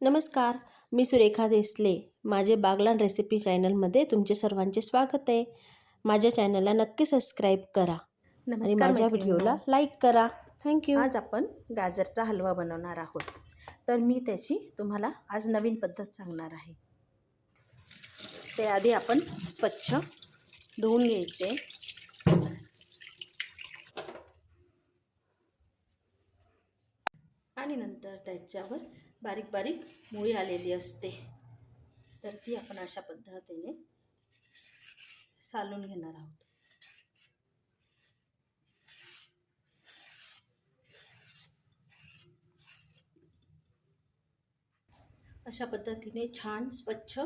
नमस्कार मी सुरेखा देसले. माझे बागलान रेसिपी चॅनलमध्ये तुमचे सर्वांचे स्वागत आहे. माझ्या चॅनलला नक्की सबस्क्राईब करा. आणि नमस्कार माझ्या. व्हिडिओला लाईक करा. थँक्यू आज आपण गाजरचा हलवा बनवणार आहोत. तर मी त्याची तुम्हाला आज नवीन पद्धत सांगणार आहे. ते आधी आपण स्वच्छ धुवून घ्यायचे. आणि नंतर त्याच्यावर बारीक बारीक मुळी आलेली असते. तर ती आपण अशा पद्धतीने सालून घेणार आहोत. अशा पद्धतीने छान स्वच्छ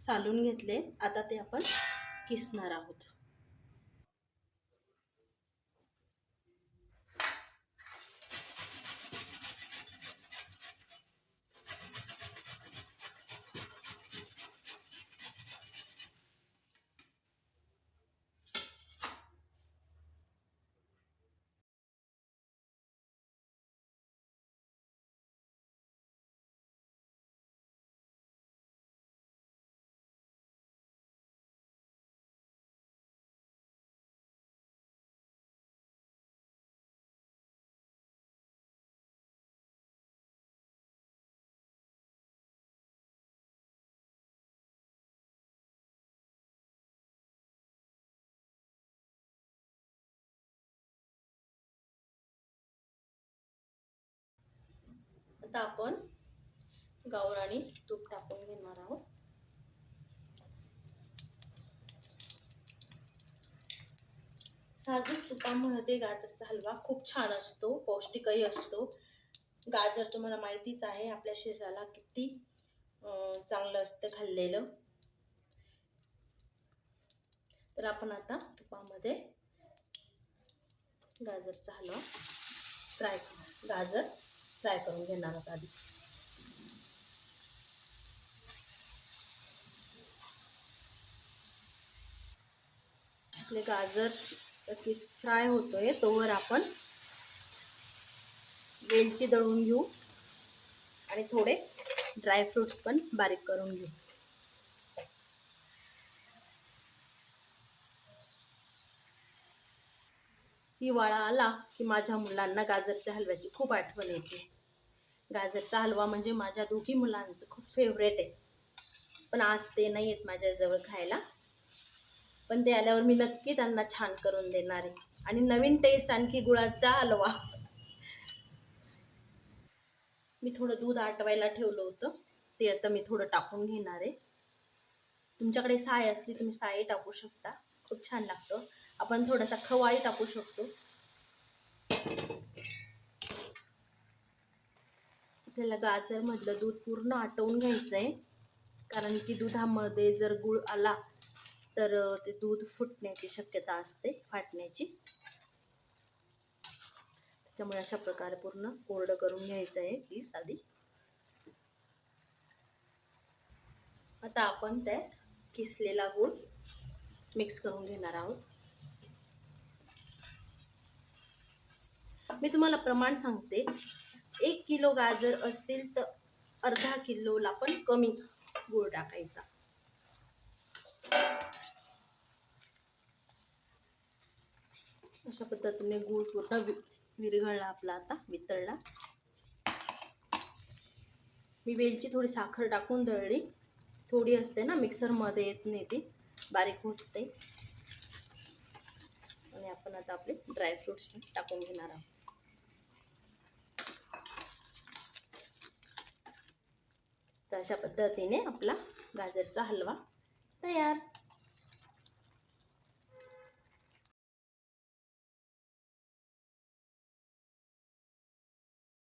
सालून घेतले. आता ते आपण किसणार आहोत. आता आपण गावराणी तूप टाकून घेणार आहोत. साजूक तुपामध्ये गाजरचा हलवा खूप छान असतो पौष्टिकही असतो. गाजर तुम्हाला माहितीच आहे आपल्या शरीराला किती चांगलं असतं खाल्लेलं. तर आपण आता तुपामध्ये गाजरचा हलवा फ्राय गाजर फ्राय करून घेणार आहोत आधी. आपले गाजर फ्राय होतोय तोवर आपण वेलची दळून घेऊ आणि थोडे ड्रायफ्रुट्स पण बारीक करून घेऊ. हिवाळा आला की माझ्या मुलांना गाजरच्या हलव्याची खूप आठवण येते. गाजरचा हलवा म्हणजे माझ्या दोघी मुलांचं खूप फेवरेट आहे. पण आज ते नाही आहेत माझ्याजवळ खायला. पण ते आल्यावर मी नक्की त्यांना छान करून देणार आहे. आणि नवीन टेस्ट आणखी गुळाचा हलवा. मी थोडं दूध आटवायला ठेवलं होतं. ते आता मी थोडं टाकून घेणार आहे. तुमच्याकडे साय असली तुम्ही साय टाकू शकता. खूप छान लागतं. आपण थोडासा खवाही टाकू शकतो. आपल्याला गाजरमधलं दूध पूर्ण आटवून घ्यायचं आहे कारण की दुधामध्ये जर गुळ आला तर ते दूध फुटण्याची शक्यता असते फाटण्याची. त्याच्यामुळे अशा प्रकारे पूर्ण कोरडं करून घ्यायचं आहे ती साधी आता आपण त्यात किसलेला गूळ मिक्स करून घेणार आहोत. मी तुम्हाला प्रमाण सांगते. एक किलो गाजर असतील तर अर्धा किलोला पण कमी गूळ टाकायचा. अशा पद्धतीने गूळ पूर्ण वि विरघळला आपला आता वितळला. मी वेलची थोडी साखर टाकून दळली. थोडी असते ना मिक्सरमध्ये येत नाही ती. बारीक होते. आणि आपण आता आपले ड्रायफ्रुट्स टाकून घेणार आहोत. अशा पद्धतीने आपला गाजरचा हलवा तयार.